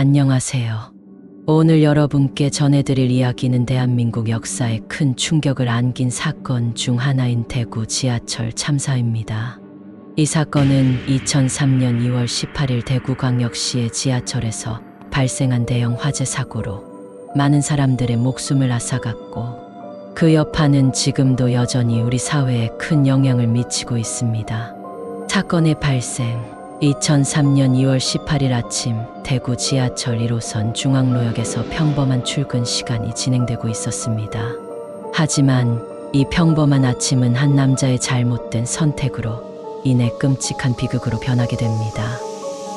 안녕하세요. 오늘 여러분께 전해드릴 이야기는 대한민국 역사에 큰 충격을 안긴 사건 중 하나인 대구 지하철 참사입니다. 이 사건은 2003년 2월 18일 대구광역시의 지하철에서 발생한 대형 화재 사고로 많은 사람들의 목숨을 앗아갔고 그 여파는 지금도 여전히 우리 사회에 큰 영향을 미치고 있습니다. 사건의 발생 2003년 2월 18일 아침 대구 지하철 1호선 중앙로역에서 평범한 출근 시간이 진행되고 있었습니다. 하지만 이 평범한 아침은 한 남자의 잘못된 선택으로 인해 끔찍한 비극으로 변하게 됩니다.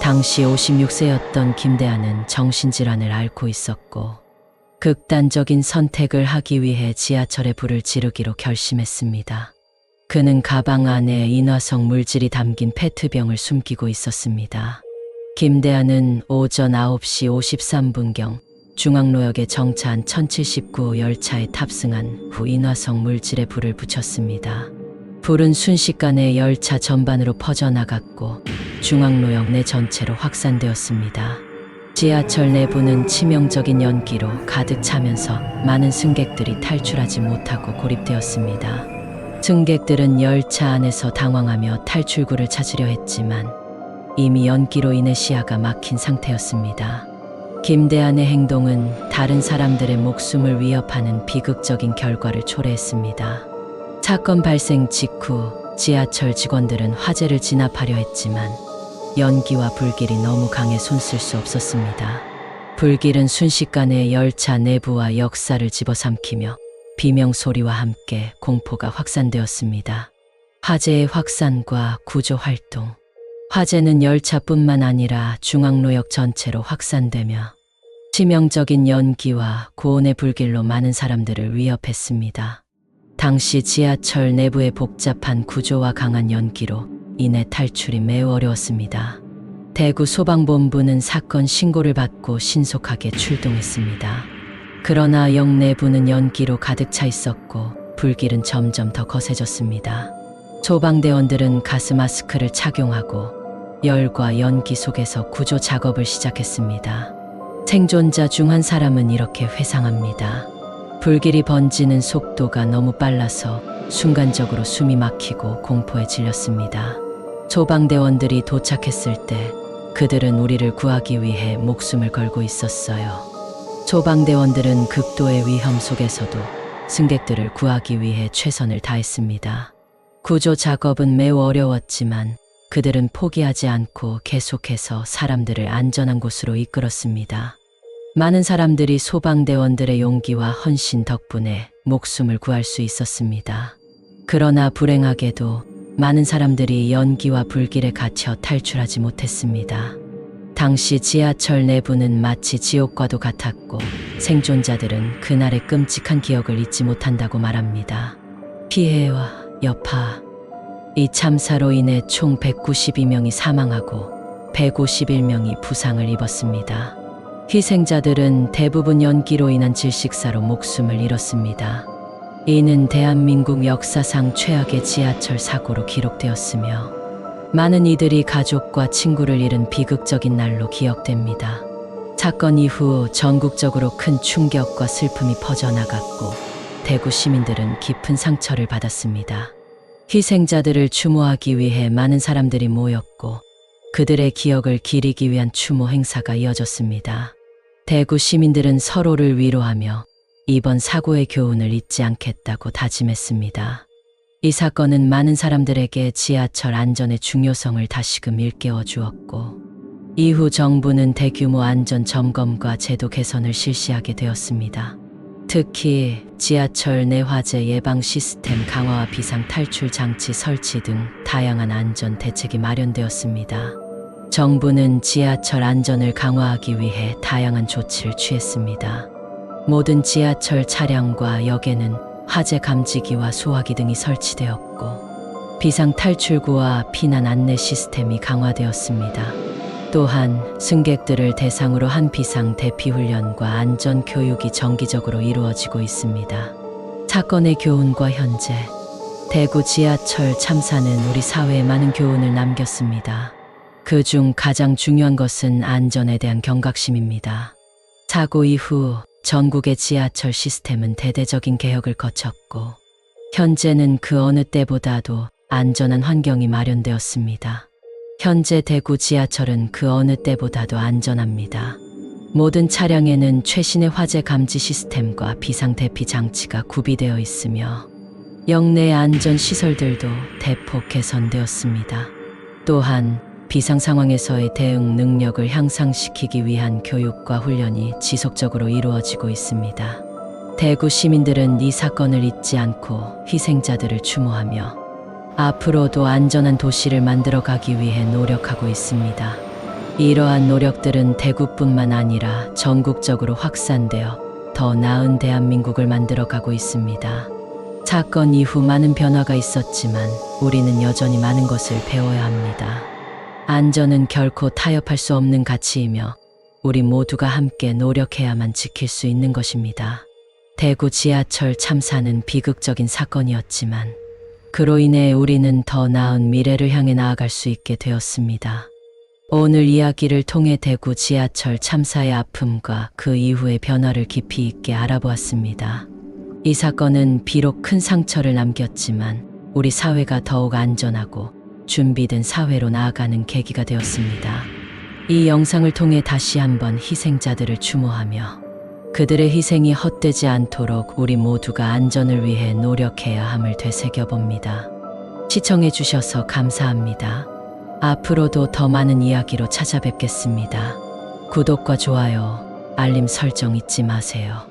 당시 56세였던 김대한은 정신질환을 앓고 있었고 극단적인 선택을 하기 위해 지하철에 불을 지르기로 결심했습니다. 그는 가방 안에 인화성 물질이 담긴 페트병을 숨기고 있었습니다. 김대한은 오전 9시 53분경 중앙로역에 정차한 1079호 열차에 탑승한 후 인화성 물질에 불을 붙였습니다. 불은 순식간에 열차 전반으로 퍼져나갔고 중앙로역 내 전체로 확산되었습니다. 지하철 내부는 치명적인 연기로 가득 차면서 많은 승객들이 탈출하지 못하고 고립되었습니다. 승객들은 열차 안에서 당황하며 탈출구를 찾으려 했지만 이미 연기로 인해 시야가 막힌 상태였습니다. 김대한의 행동은 다른 사람들의 목숨을 위협하는 비극적인 결과를 초래했습니다. 사건 발생 직후 지하철 직원들은 화재를 진압하려 했지만 연기와 불길이 너무 강해 손쓸 수 없었습니다. 불길은 순식간에 열차 내부와 역사를 집어삼키며 비명 소리와 함께 공포가 확산되었습니다. 화재의 확산과 구조 활동. 화재는 열차뿐만 아니라 중앙로역 전체로 확산되며 치명적인 연기와 고온의 불길로 많은 사람들을 위협했습니다. 당시 지하철 내부의 복잡한 구조와 강한 연기로 인해 탈출이 매우 어려웠습니다. 대구 소방본부는 사건 신고를 받고 신속하게 출동했습니다. 그러나 역 내부는 연기로 가득 차 있었고 불길은 점점 더 거세졌습니다. 소방대원들은 가스 마스크를 착용하고 열과 연기 속에서 구조 작업을 시작했습니다. 생존자 중 한 사람은 이렇게 회상합니다. 불길이 번지는 속도가 너무 빨라서 순간적으로 숨이 막히고 공포에 질렸습니다. 소방대원들이 도착했을 때 그들은 우리를 구하기 위해 목숨을 걸고 있었어요. 소방대원들은 극도의 위험 속에서도 승객들을 구하기 위해 최선을 다했습니다. 구조 작업은 매우 어려웠지만 그들은 포기하지 않고 계속해서 사람들을 안전한 곳으로 이끌었습니다. 많은 사람들이 소방대원들의 용기와 헌신 덕분에 목숨을 구할 수 있었습니다. 그러나 불행하게도 많은 사람들이 연기와 불길에 갇혀 탈출하지 못했습니다. 당시 지하철 내부는 마치 지옥과도 같았고 생존자들은 그날의 끔찍한 기억을 잊지 못한다고 말합니다. 피해와 여파. 이 참사로 인해 총 192명이 사망하고 151명이 부상을 입었습니다. 희생자들은 대부분 연기로 인한 질식사로 목숨을 잃었습니다. 이는 대한민국 역사상 최악의 지하철 사고로 기록되었으며 많은 이들이 가족과 친구를 잃은 비극적인 날로 기억됩니다. 사건 이후 전국적으로 큰 충격과 슬픔이 퍼져나갔고 대구 시민들은 깊은 상처를 받았습니다. 희생자들을 추모하기 위해 많은 사람들이 모였고 그들의 기억을 기리기 위한 추모 행사가 이어졌습니다. 대구 시민들은 서로를 위로하며 이번 사고의 교훈을 잊지 않겠다고 다짐했습니다. 이 사건은 많은 사람들에게 지하철 안전의 중요성을 다시금 일깨워 주었고, 이후 정부는 대규모 안전 점검과 제도 개선을 실시하게 되었습니다. 특히 지하철 내 화재 예방 시스템 강화와 비상 탈출 장치 설치 등 다양한 안전 대책이 마련되었습니다. 정부는 지하철 안전을 강화하기 위해 다양한 조치를 취했습니다. 모든 지하철 차량과 역에는 화재 감지기와 소화기 등이 설치되었고 비상 탈출구와 피난 안내 시스템이 강화되었습니다. 또한 승객들을 대상으로 한 비상 대피 훈련과 안전 교육이 정기적으로 이루어지고 있습니다. 사건의 교훈과 현재 대구 지하철 참사는 우리 사회에 많은 교훈을 남겼습니다. 그 중 가장 중요한 것은 안전에 대한 경각심입니다. 사고 이후 전국의 지하철 시스템은 대대적인 개혁을 거쳤고, 현재는 그 어느 때보다도 안전한 환경이 마련되었습니다. 현재 대구 지하철은 그 어느 때보다도 안전합니다. 모든 차량에는 최신의 화재 감지 시스템과 비상 대피 장치가 구비되어 있으며 역내 안전 시설들도 대폭 개선되었습니다. 또한 비상 상황에서의 대응 능력을 향상시키기 위한 교육과 훈련이 지속적으로 이루어지고 있습니다. 대구 시민들은 이 사건을 잊지 않고 희생자들을 추모하며 앞으로도 안전한 도시를 만들어 가기 위해 노력하고 있습니다. 이러한 노력들은 대구뿐만 아니라 전국적으로 확산되어 더 나은 대한민국을 만들어 가고 있습니다. 사건 이후 많은 변화가 있었지만 우리는 여전히 많은 것을 배워야 합니다. 안전은 결코 타협할 수 없는 가치이며 우리 모두가 함께 노력해야만 지킬 수 있는 것입니다. 대구 지하철 참사는 비극적인 사건이었지만 그로 인해 우리는 더 나은 미래를 향해 나아갈 수 있게 되었습니다. 오늘 이야기를 통해 대구 지하철 참사의 아픔과 그 이후의 변화를 깊이 있게 알아보았습니다. 이 사건은 비록 큰 상처를 남겼지만 우리 사회가 더욱 안전하고 준비된 사회로 나아가는 계기가 되었습니다. 이 영상을 통해 다시 한번 희생자들을 추모하며 그들의 희생이 헛되지 않도록 우리 모두가 안전을 위해 노력해야 함을 되새겨 봅니다. 시청해 주셔서 감사합니다. 앞으로도 더 많은 이야기로 찾아뵙겠습니다. 구독과 좋아요, 알림 설정 잊지 마세요.